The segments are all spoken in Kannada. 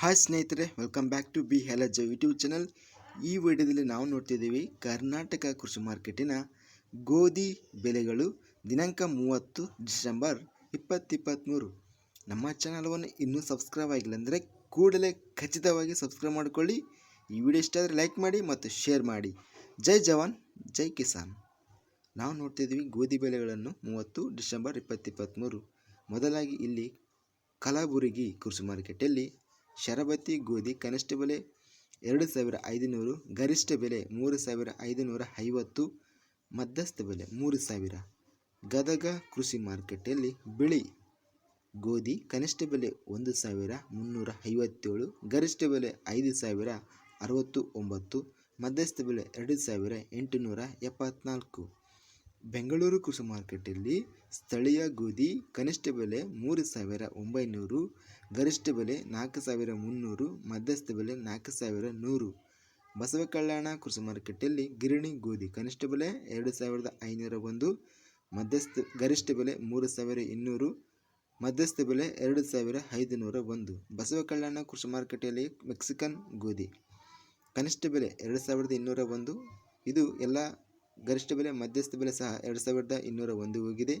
ಹಾಯ್ ಸ್ನೇಹಿತರೆ ವೆಲ್ಕಮ್ ಬ್ಯಾಕ್ ಟು ಬಿ ಹೆಲಜ್ ಯೂಟ್ಯೂಬ್ ಚಾನಲ್ ಈ ವಿಡಿಯೋದಲ್ಲಿ ನಾವು ನೋಡ್ತಿದ್ದೀವಿ ಕರ್ನಾಟಕ ಕೃಷಿ ಮಾರ್ಕೆಟಿನ ಗೋಧಿ ಬೆಲೆಗಳು ದಿನಾಂಕ ಮೂವತ್ತು ಡಿಸೆಂಬರ್ ಇಪ್ಪತ್ತಿಪ್ಪತ್ತ್ಮೂರು ನಮ್ಮ ಚಾನಲ್ವನ್ನು ಇನ್ನೂ ಸಬ್ಸ್ಕ್ರೈಬ್ ಆಗಿಲ್ಲ ಅಂದರೆ ಕೂಡಲೇ ಖಚಿತವಾಗಿ ಸಬ್ಸ್ಕ್ರೈಬ್ ಮಾಡಿಕೊಳ್ಳಿ. ಈ ವಿಡಿಯೋ ಇಷ್ಟ ಆದರೆ ಲೈಕ್ ಮಾಡಿ ಮತ್ತು ಶೇರ್ ಮಾಡಿ. ಜೈ ಜವಾನ್, ಜೈ ಕಿಸಾನ್. ನಾವು ನೋಡ್ತಿದ್ದೀವಿ ಗೋಧಿ ಬೆಲೆಗಳನ್ನು ಮೂವತ್ತು ಡಿಸೆಂಬರ್ ಇಪ್ಪತ್ತಿಪ್ಪತ್ತ್ಮೂರು ಮೊದಲಾಗಿ ಇಲ್ಲಿ ಕಲಬುರಗಿ ಕೃಷಿ ಮಾರ್ಕೆಟಲ್ಲಿ ಶರಬತಿ ಗೋಧಿ ಕನಿಷ್ಠ ಬೆಲೆ ಎರಡು ಸಾವಿರ ಐದುನೂರು, ಗರಿಷ್ಠ ಬೆಲೆ ಮೂರು ಸಾವಿರ ಐದುನೂರ ಐವತ್ತು, ಮಧ್ಯಸ್ಥ ಬೆಲೆ ಮೂರು ಸಾವಿರ. ಗದಗ ಕೃಷಿ ಮಾರುಕಟ್ಟೆಯಲ್ಲಿ ಬಿಳಿ ಗೋಧಿ ಕನಿಷ್ಠ ಬೆಲೆ ಒಂದು ಸಾವಿರ ಮುನ್ನೂರ ಐವತ್ತೇಳು, ಗರಿಷ್ಠ ಬೆಲೆ ಐದು ಸಾವಿರ ಅರವತ್ತು ಒಂಬತ್ತು ಮಧ್ಯಸ್ಥ ಬೆಲೆ ಎರಡು ಸಾವಿರ ಎಂಟುನೂರ ಎಪ್ಪತ್ನಾಲ್ಕು. ಬೆಂಗಳೂರು ಕೃಷಿ ಮಾರುಕಟ್ಟೆಯಲ್ಲಿ ಸ್ಥಳೀಯ ಗೋಧಿ ಕನಿಷ್ಠ ಬೆಲೆ ಮೂರು ಸಾವಿರ ಒಂಬೈನೂರು, ಗರಿಷ್ಠ ಬೆಲೆ ನಾಲ್ಕು ಸಾವಿರ ಮುನ್ನೂರು, ಮಧ್ಯಸ್ಥ ಬೆಲೆ ನಾಲ್ಕು ಸಾವಿರ ನೂರು. ಬಸವ ಕಲ್ಯಾಣ ಕೃಷಿ ಮಾರುಕಟ್ಟೆಯಲ್ಲಿ ಗಿರಣಿ ಗೋಧಿ ಕನಿಷ್ಠ ಬೆಲೆ ಎರಡು ಸಾವಿರದ ಐನೂರ ಒಂದು, ಮಧ್ಯಸ್ಥ ಗರಿಷ್ಠ ಬೆಲೆ ಮೂರು ಸಾವಿರ ಇನ್ನೂರು, ಮಧ್ಯಸ್ಥ ಬೆಲೆ ಎರಡು ಸಾವಿರ ಐದುನೂರ ಒಂದು. ಬಸವ ಕಲ್ಯಾಣ ಕೃಷಿ ಮಾರುಕಟ್ಟೆಯಲ್ಲಿ ಮೆಕ್ಸಿಕನ್ ಗೋಧಿ ಕನಿಷ್ಠ ಬೆಲೆ ಎರಡು ಸಾವಿರದ ಇನ್ನೂರ ಒಂದು. ಇದು ಎಲ್ಲ ಗರಿಷ್ಠ ಬೆಲೆ, ಮಧ್ಯಸ್ಥ ಬೆಲೆ ಸಹ ಎರಡು ಸಾವಿರದ ಇನ್ನೂರ ಒಂದು ಹೋಗಿದೆ.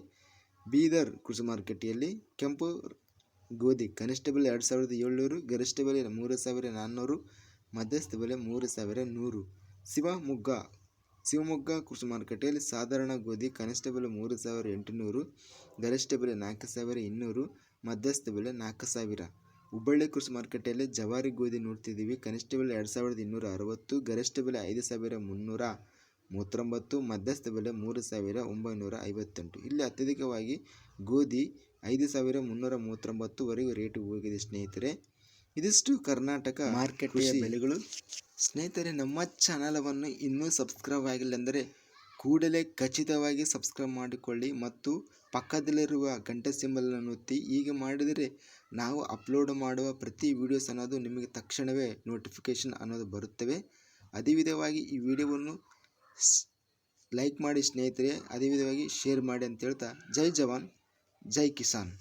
ಬೀದರ್ ಕೃಷಿ ಮಾರುಕಟ್ಟೆಯಲ್ಲಿ ಕೆಂಪು ಗೋಧಿ ಕನಿಷ್ಠ ಬೆಲೆ ಎರಡು ಸಾವಿರದ ಏಳ್ನೂರು, ಗರಿಷ್ಠ ಬೆಲೆ ಮೂರು ಸಾವಿರ ನಾನ್ನೂರು, ಮಧ್ಯಸ್ಥ ಬೆಲೆ ಮೂರು ಸಾವಿರ ನೂರು. ಶಿವಮೊಗ್ಗ ಶಿವಮೊಗ್ಗ ಕೃಷಿ ಮಾರುಕಟ್ಟೆಯಲ್ಲಿ ಸಾಧಾರಣ ಗೋಧಿ ಕನಿಷ್ಠ ಬೆಲೆ ಮೂರು ಸಾವಿರ ಎಂಟುನೂರು, ಗರಿಷ್ಠ ಬೆಲೆ ನಾಲ್ಕು ಸಾವಿರ ಇನ್ನೂರು, ಮಧ್ಯಸ್ಥ ಬೆಲೆ ನಾಲ್ಕು ಸಾವಿರ. ಹುಬ್ಬಳ್ಳಿ ಕೃಷಿ ಮಾರುಕಟ್ಟೆಯಲ್ಲಿ ಜವಾರಿ ಗೋಧಿ ನೋಡ್ತಿದ್ದೀವಿ, ಕನಿಷ್ಠ ಬೆಲೆ ಎರಡು ಸಾವಿರದ ಇನ್ನೂರ ಅರವತ್ತು, ಗರಿಷ್ಠ ಬೆಲೆ ಐದು ಸಾವಿರ ಮುನ್ನೂರ. ಮೂವತ್ತೊಂಬತ್ತು ಮಧ್ಯಸ್ಥ ಬೆಲೆ ಮೂರು ಸಾವಿರ ಒಂಬೈನೂರ ಐವತ್ತೆಂಟು. ಇಲ್ಲಿ ಅತ್ಯಧಿಕವಾಗಿ ಗೋಧಿ ಐದು ಸಾವಿರ ಮುನ್ನೂರ ಮೂವತ್ತೊಂಬತ್ತುವರೆಗೂ ರೇಟು ಹೋಗಿದೆ ಸ್ನೇಹಿತರೆ. ಇದಿಷ್ಟು ಕರ್ನಾಟಕ ಮಾರ್ಕೆಟ್ ಬೆಲೆಗಳು. ಸ್ನೇಹಿತರೆ ನಮ್ಮ ಚಾನಲವನ್ನು ಇನ್ನೂ ಸಬ್ಸ್ಕ್ರೈಬ್ ಆಗಿಲ್ಲ ಅಂದರೆ ಕೂಡಲೇ ಖಚಿತವಾಗಿ ಸಬ್ಸ್ಕ್ರೈಬ್ ಮಾಡಿಕೊಳ್ಳಿ ಮತ್ತು ಪಕ್ಕದಲ್ಲಿರುವ ಗಂಟೆ ಸಿಂಬಲನ್ನು ಒತ್ತಿ. ಹೀಗೆ ಮಾಡಿದರೆ ನಾವು ಅಪ್ಲೋಡ್ ಮಾಡುವ ಪ್ರತಿ ವಿಡಿಯೋಸ್ ಅನ್ನೋದು ನಿಮಗೆ ತಕ್ಷಣವೇ ನೋಟಿಫಿಕೇಷನ್ ಅನ್ನೋದು ಬರುತ್ತವೆ. ಅದೇ ವಿಧವಾಗಿ ಈ ವಿಡಿಯೋವನ್ನು ಲೈಕ್ ಮಾಡಿ ಸ್ನೇಹಿತರೆ ಅದೇ ವಿಧವಾಗಿ ಶೇರ್ ಮಾಡಿ ಅಂತ ಹೇಳ್ತಾ ಜೈ ಜವಾನ್ ಜೈ ಕಿಸಾನ್.